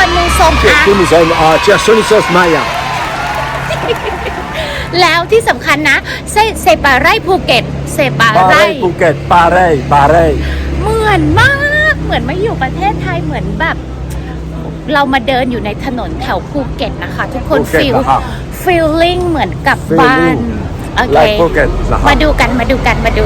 คนนูทรงอา Tout nous sommes à Cherchonisos Maya. แล้วที่สำคัญนะเซเซปาไร่ภูเก็ตเซปาไร่ Pareil, Phuket, pareil, pareil. เหมือนมาก เหมือนมาอยู่ประเทศไทยเหมือนแบบ เรามาเดินอยู่ในถนนแถวภูเก็ตนะคะ ทุกคนภูเก็ตฟีลนะครับฟีลลิ่งเหมือนกับบ้าน Feeling โอเค like Phuket นะครับ มาดูกันมาดูกันมาดู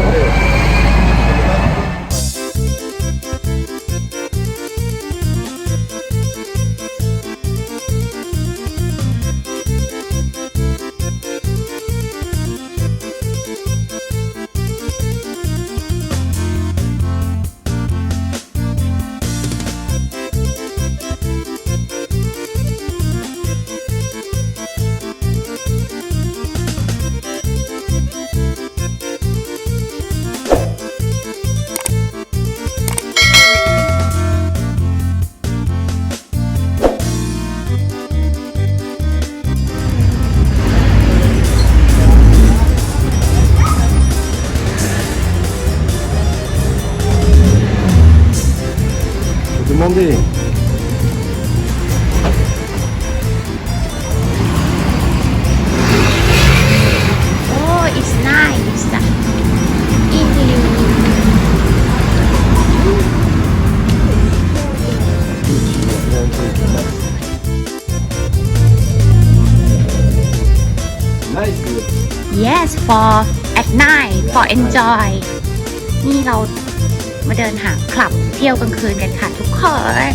for at night for enjoy นี่เรามาเดินหาคลับเที่ยวกลางคืนกันค่ะทุกคน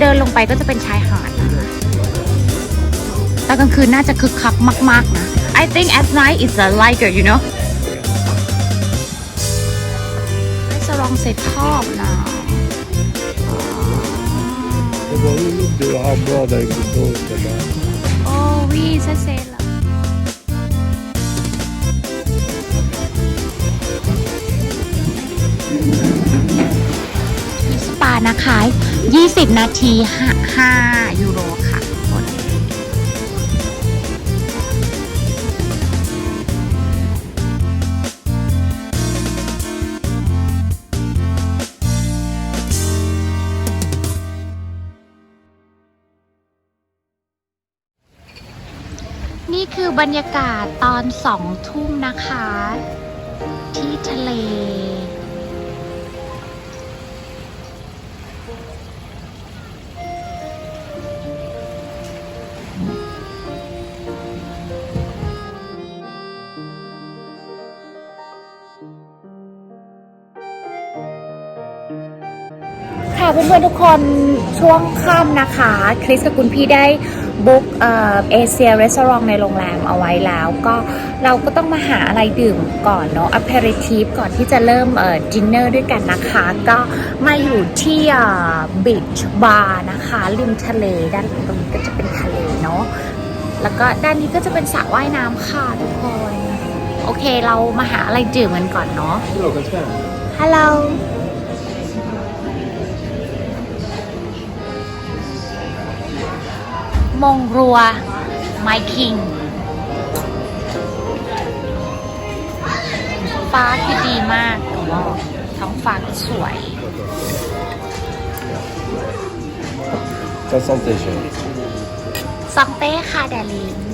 เดินลงไปก็จะเป็นชายหาดนะตอนกลางคืนน่าจะคึกคักมาก ๆ นะ I think at night is a lighter you know สรอง เสร็จชอบนะ Look de hardboard avec le dos là-bas. โอ้วีซะเลอะสปานะคะ20 นาที5ยูโรค่ะ บรรยากาศตอนสองทุ่มนะคะ ที่ทะเล ค่ะเพื่อนๆทุกคนช่วงค่ำนะคะ คริสกับคุณพี่ได้ บุ๊กเอเชียรีสอร์ทในโรงแรมเอาไว้แล้ว ก็เราก็ต้องมาหาอะไรดื่มก่อนเนาะ a p e r i t i v ก่อนที่จะเริ่มเอ่อดินเนอร์ด้วยกันนะคะ ก็มาอยู่ที่บีชบาร์นะคะริมทะเลด้านตรงนี้ก็จะเป็นทะเลเนาะแล้วก็ด้านนี้ก็จะเป็นสระว่ายน้ำค่ะทุกคน โอเคเรามาหาอะไรดื่มกันก่อนเนาะฮัลโหล มงรัว ไมคิงฟ้าที่ดีมากท้องฟ้าก็สวย Ça santé, chérie. ซองเต้ค่ะแดลิน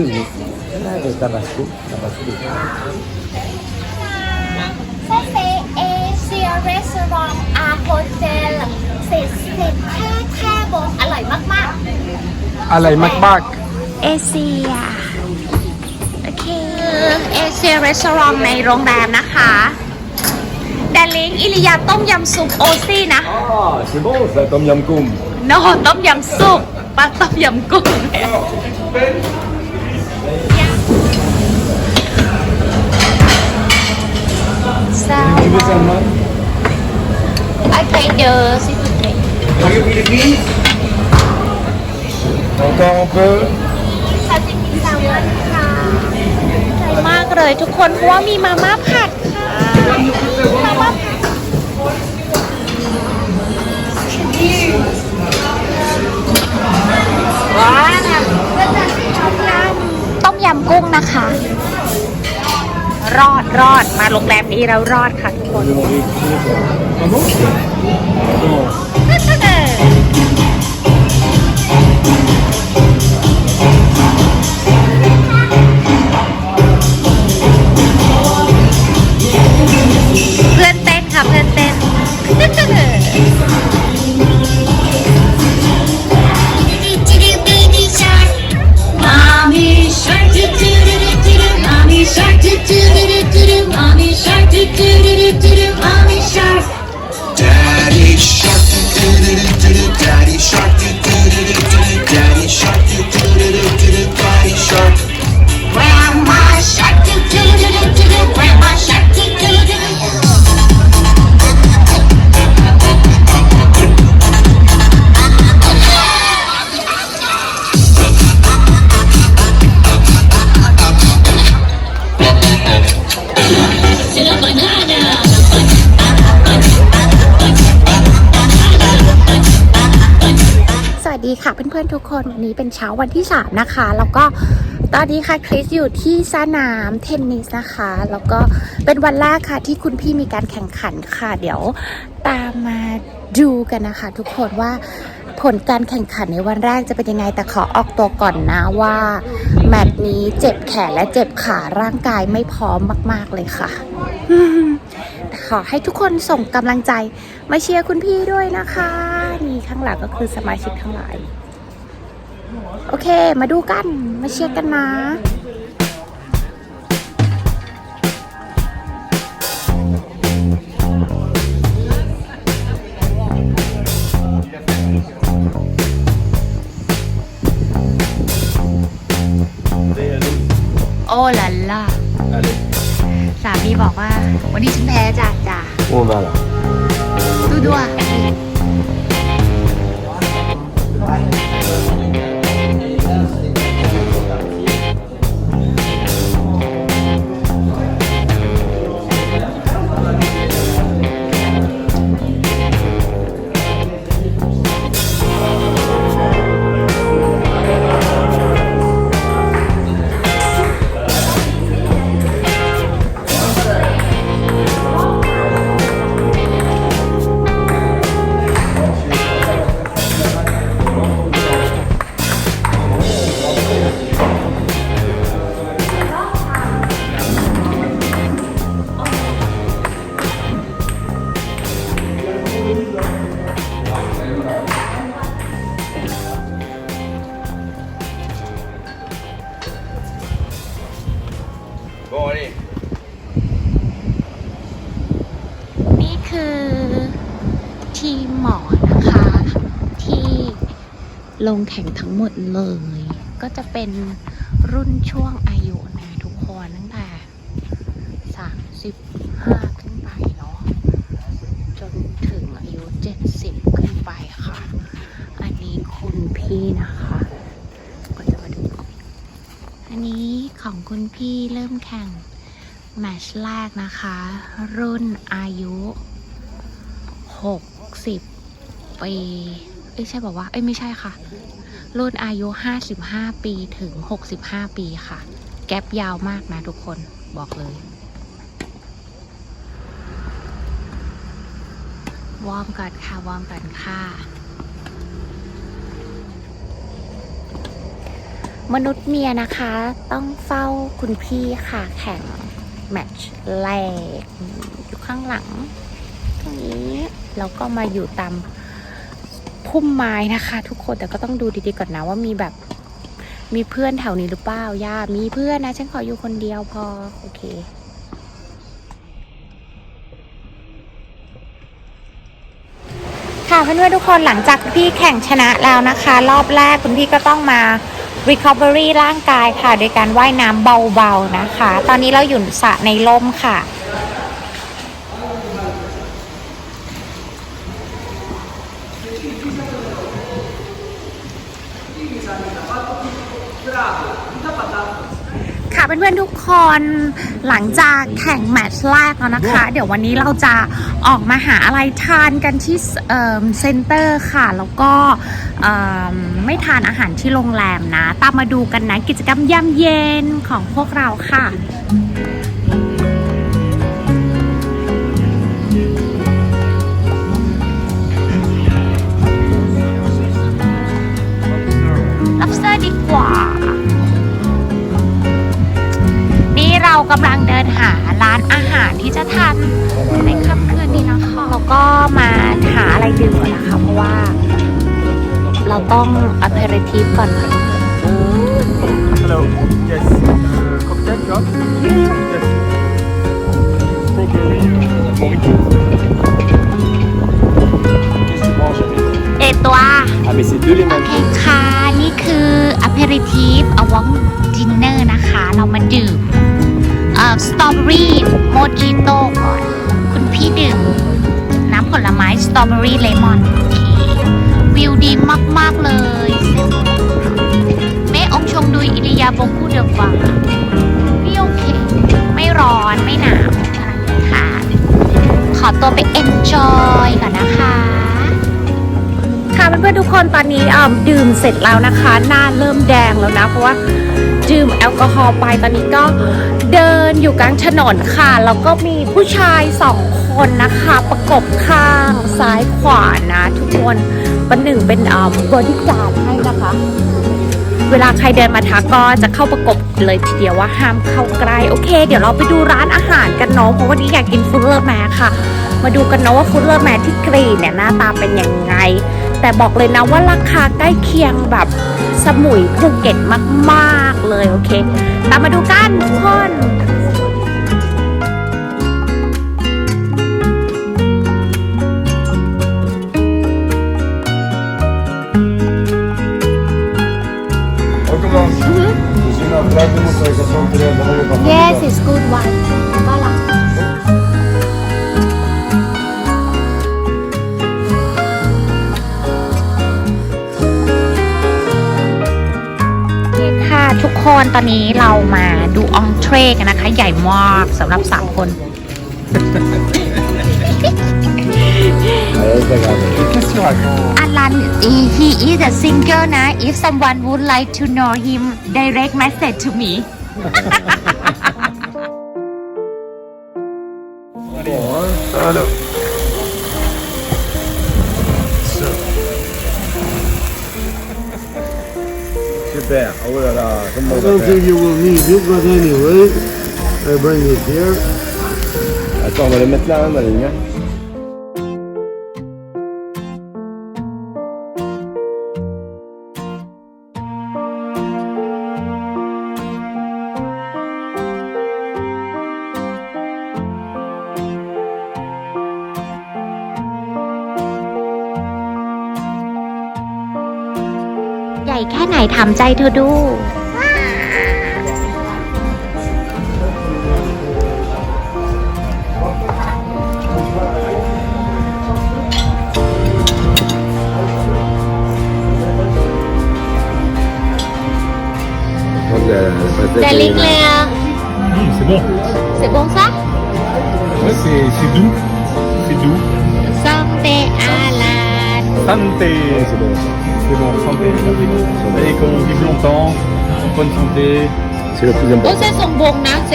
Excuse me. Can I have a Tabasco? Tabasco. ซาเซเอเชียรีสอร์ทอาโฮเทลเสร็จเสร็จแค่แค่บนอร่อยมากๆ อะไรมากเอเชีย โอเค เอเชียรีสอร์ทในโรงแรมนะคะแดลิงอิริยาต้มยำซุปโอซี่นะ Ah, c'est bon ça, Tom Yam Koum. โนต้มยำซุปปลาต้มยำกุ้ง salmon โอเคเดอซีฟู้ด Encore un peu ซาซิมิแซลมอนค่ะใจมากเลยทุกคนเพราะว่ามีมาม่าผัดค่ะมาม่าผัด ว้าวต้มยำกุ้งนะคะ รอดรอดมาโรงแรมนี้แล้วรอดค่ะทุกคน นี้เป็นเช้าวันที่ 3 นะคะ แล้วก็ตอนนี้ค่ะคริสอยู่ที่สนามเทนนิสนะคะ แล้วก็เป็นวันแรกค่ะที่คุณพี่มีการแข่งขันค่ะ เดี๋ยวตามมาดูกันนะคะ ทุกคนว่าผลการแข่งขันในวันแรกจะเป็นยังไง แต่ขอออกตัวก่อนนะว่า แมตช์นี้เจ็บแขนและเจ็บขาร่างกายไม่พร้อมมาก ๆเลยค่ะขอให้ทุกคนส่งกำลังใจมาเชียร์คุณพี่ด้วยนะคะ นี่ข้างหลังก็คือสมาชิกทั้งหลาย โอเค มาดูกัน มาเชียร์กันนะโอ้ลันล่า Allez, สามีบอกว่า วันนี้ฉันแพ้จ้ะจ้ะ on va là. ดูด้วย ลงแข่งทั้งหมดเลย ก็จะเป็นรุ่นช่วงอายุนะทุกคนตั้งแต่35ขึ้นไปเนาะจนถึงอายุ70ขึ้นไปค่ะ อันนี้คุณพี่นะคะ ก็จะมาดู อันนี้ของคุณพี่เริ่มแข่งแมชแรกนะคะ รุ่นอายุ 60 ปี อ้ยใช่บอกว่าเอ้ยไม่ใช่ค่ะ รุ่นอายุ 55 ปีถึง 65 ปีค่ะ แกลบยาวมากนะทุกคนบอกเลย วอร์มก่อนค่ะ วอร์มก่อนค่ะมนุษย์เมียนะคะ ต้องเฝ้าคุณพี่ค่ะแข่งแมตช์แรกอยู่ข้างหลัง ตรงนี้เราก็มาอยู่ตาม พุ่มไม้นะคะ ทุกคนแต่ก็ต้องดูดีๆก่อนนะว่ามีแบบ มีเพื่อนแถวนี้หรือเปล่าย่ามีเพื่อนนะฉันขออยู่คนเดียวพอโอเคค่ะเพื่อนๆทุกคนหลังจากพี่แข่งชนะแล้วนะคะ รอบแรกคุณพี่ก็ต้องมา recovery ร่างกายค่ะ โดยการว่ายน้ำเบาๆนะคะ ตอนนี้เราอยู่สระในร่มค่ะ เพื่อนๆทุกคนหลังจากแข่งแมตช์แรกแล้วนะคะ เดี๋ยววันนี้เราจะออกมาหาอะไรทานกันที่เอิ่มเซ็นเตอร์ค่ะ แล้วก็เอิ่มไม่ทานอาหารที่โรงแรมนะ ตามมาดูกันนะกิจกรรมย่ำเย็นของพวกเราค่ะ กำลังเดินหาร้านอาหารที่จะทานในค่ำคืนนี้นะคะแล้วก็มาหาอะไรดื่มก่อนนะคะ เพราะว่า เราต้องอัพเปอร์ทิฟก่อนค่ะ Hello. Yes. Uh, cocktail cup. รี่โมจิโต้ก่อน คุณพี่ดื่มน้ำผลไม้สตรอเบอรี่เลมอนโอเควิวดีมาก ๆ เลยเมองชงดุยอิริยาบถคูเดฟังนี่โอเค ไม่ร้อนไม่หนาวอะค่ะ ขอตัวไปเอนจอยก่อนนะคะ เพื่อนๆทุกคนตอนนี้ดื่มเสร็จแล้วนะคะ หน้าเริ่มแดงแล้วนะ เพราะว่าดื่มแอลกอฮอล์ไปตอนนี้ก็เดินอยู่กลางถนนค่ะแล้วก็มีผู้ชายสองคนนะคะ ประกบข้างซ้ายขวานะ ทุกคนประหนึ่งเป็นอ่าบอดี้การให้นะคะ เวลาใครเดินมาทักก็จะเข้าประกบเลยทีเดียวว่าห้ามเข้าใกล้โอเค เดี๋ยวเราไปดูร้านอาหารกันเนาะเพราะวันนี้อยากกินฟูดเลอร์แมค่ะ มาดูกันเนาะว่าฟูดเลอร์แมที่กรีนเนี่ยหน้าตาเป็นยังไง แต่บอกเลยนะว่าราคาใกล้เคียงแบบสมุยภูเก็ตมาก ๆ เลยโอเค ตามมาดูกันทุกคน ตอนนี้เรามาดูอองเทรกันนะคะ ใหญ่มากสำหรับ3คน Allez, c'est pas grave. Qu'est-ce que tu racontes อลัน he is a single นะ if someone would like to know him direct message to me Alors. Super. Oh là là, I on don't think you will need it, but anyway, I bring it here. Attends, on va les mettre là, hein, Maline. hein. ามใจเธอดู Je crois que la- la pâtette, T'as elle est là. l'éclair Mmh, c'est bon. C'est bon ça Ouais, c'est c'est doux. C'est doux. Santé Alan Santé. C'est bon. C'est bon, santé. Allez, qu'on vive longtemps. Bonne santé. C'est le plus โอ้ important. เส้นทรงบงนะเ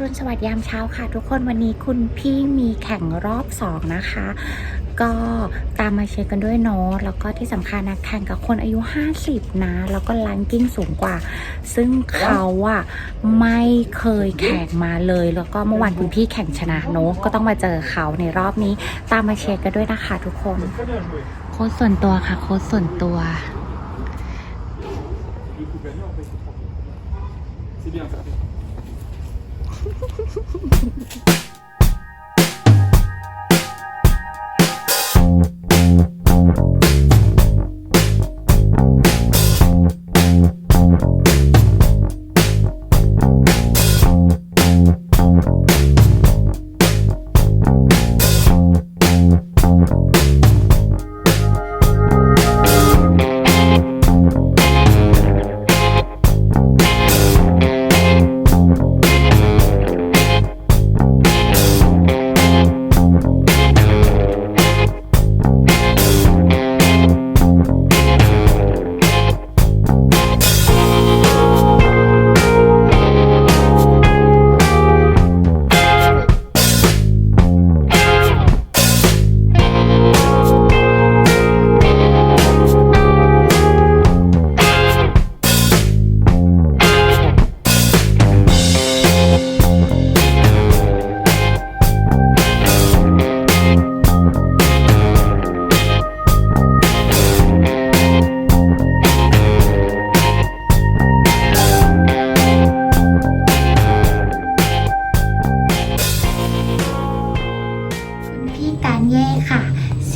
รุณสวัสดิ์ยามเช้าค่ะ ทุกคนวันนี้คุณพี่มีแข่งรอบสองนะคะ ก็ตามมาเชียร์กันด้วยเนาะแล้วก็ที่สำคัญนะแข่งกับคนอายุ 50 นะ แล้วก็ลังกิ้งสูงกว่า ซึ่งเขาอะไม่เคยแข่งมาเลย แล้วก็เมื่อวานคุณพี่แข่งชนะเนาะก็ต้องมาเจอเขาในรอบนี้ ตามมาเชียร์กันด้วยนะคะ ทุกคนโค้ชส่วนตัวค่ะโค้ชส่วนตัว C'est bien, ça. フフフフ。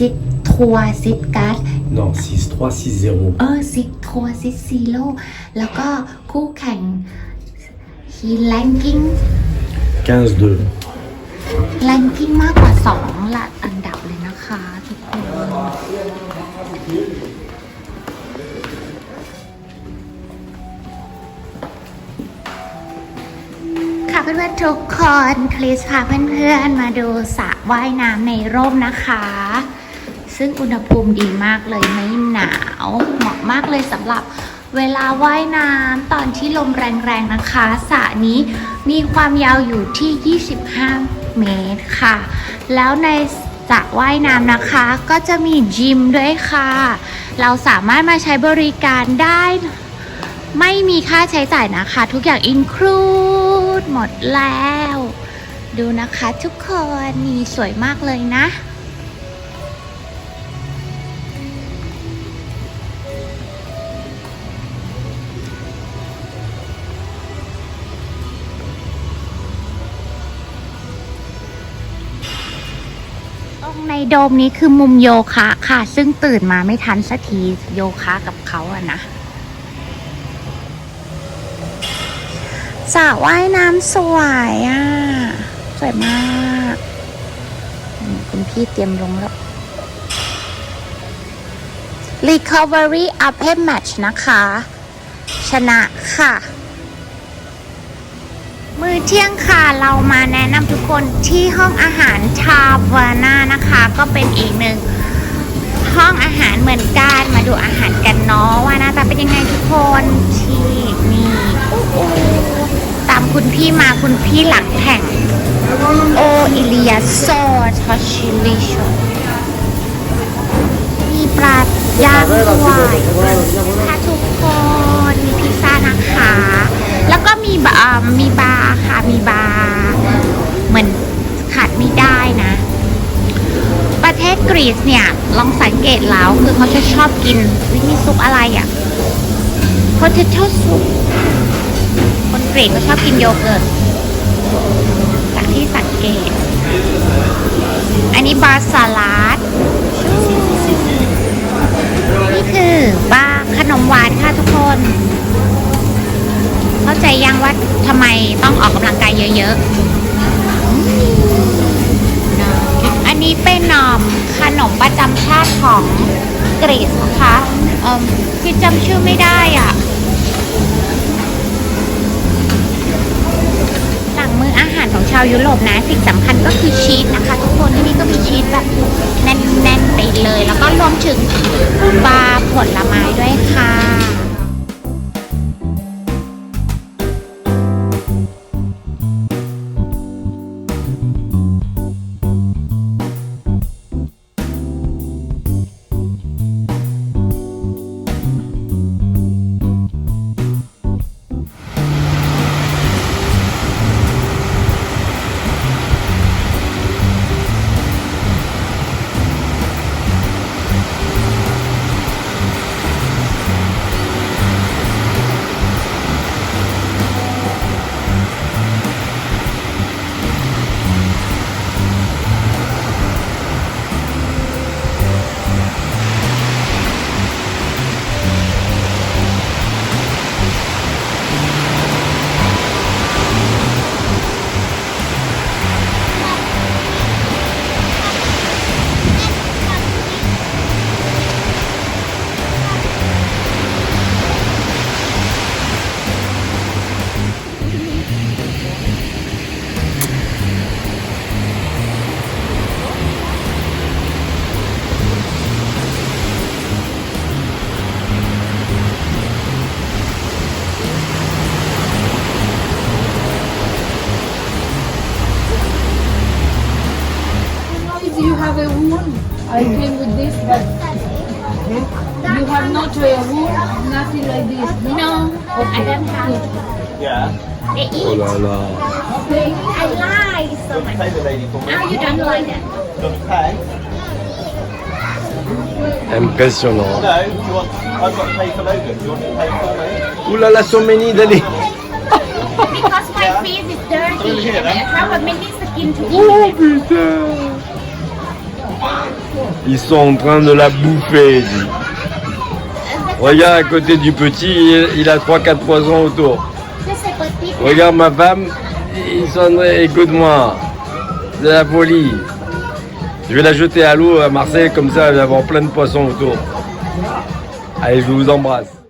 ซิดทัวร์ซิดกัส Non, 6-3, 6-0. เออซิดทัวร์ซิดซีโร่แล้วก็คู่แข่งฮีแลนกิ้ง 15-2. แรงกิ้งมากกว่า 2 ละอันดับเลยนะคะทุกคน ค่ะเพื่อนๆทุกคนคริสพาเพื่อนๆมาดูสระว่ายน้ำในร่มนะคะ ซึ่งอุณหภูมิดีมากเลยไม่หนาว เหมาะมากเลยสำหรับเวลาว่ายน้ำตอนที่ลมแรงๆนะคะสระนี้มีความยาวอยู่ที่ 25 เมตรค่ะ แล้วในสระว่ายน้ำนะคะ ก็จะมีจิมด้วยค่ะ เราสามารถมาใช้บริการได้ ไม่มีค่าใช้จ่ายนะคะ ทุกอย่างอินคลูดหมดแล้ว ดูนะคะทุกคนนี่สวยมากเลยนะ โดมนี้คือมุมโยคะค่ะ ซึ่งตื่นมาไม่ทันสักทีโยคะกับเขาอะนะสระว่ายน้ำสวยอะ สวยมากคุณพี่เตรียมลงแล้ว Recovery Open Match นะคะ ชนะค่ะ มื้อเที่ยงค่ะเรามาแนะนำทุกคนที่ห้องอาหารชาวาน่านะคะ ก็เป็นอีกหนึ่งห้องอาหารเหมือนกันมาดูอาหารกันเนาะว่าหน้าตาเป็นยังไงทุกคนที่นี่อู้อู้ตามคุณพี่มาคุณพี่หลังแข่งโออิเลียโซทอชิลิชมีปลาย่างด้วยค่ะทุกคน พิซซ่านะคะ แล้วก็มีบะมีบาร์ค่ะ มีบาร์เหมือนขาดไม่ได้นะ ประเทศกรีซเนี่ย ลองสังเกตแล้วคือเขาจะชอบกินวินี่ซุปอะไรอะ่ะ potato soup คนกรีซก็ชอบกินโยเกิร์ตจากที่สังเกต อันนี้บาร์สลัดนี่คือบาร์ขนมหวานค่ะทุกคน เข้าใจยังว่าทำไมต้องออกกำลังกายเยอะๆ อันนี้เป็นนอมขนมประจำชาติของกรีซนะคะเอ่มคือจำชื่อไม่ได้อะหลังมืออาหารของชาวยุโรปนะ สิ่งสำคัญก็คือชีสนะคะ ทุกคนที่นี่ก็มีชีสแบบแน่นๆไปเลย แล้วก็รวมถึงบาร์ผลไม้ด้วยค่ะ Oh là là. I so much. Now you don't like that. Impressionnant. No, you want, I've got to pay for Logan. Do you want to pay for me? Ouh là là, so many d'aller. Because my face is dirty. And I then. have a mini skin to Oh eat. putain. Ils sont en train de la bouffer. Regarde à côté du petit, il- il a 3-4 poissons autour. Regarde ma femme, sont... Écoute-moi, c'est la folie. Je vais la jeter à l'eau à Marseille, comme ça elle va avoir plein de poissons autour. Allez, je vous embrasse.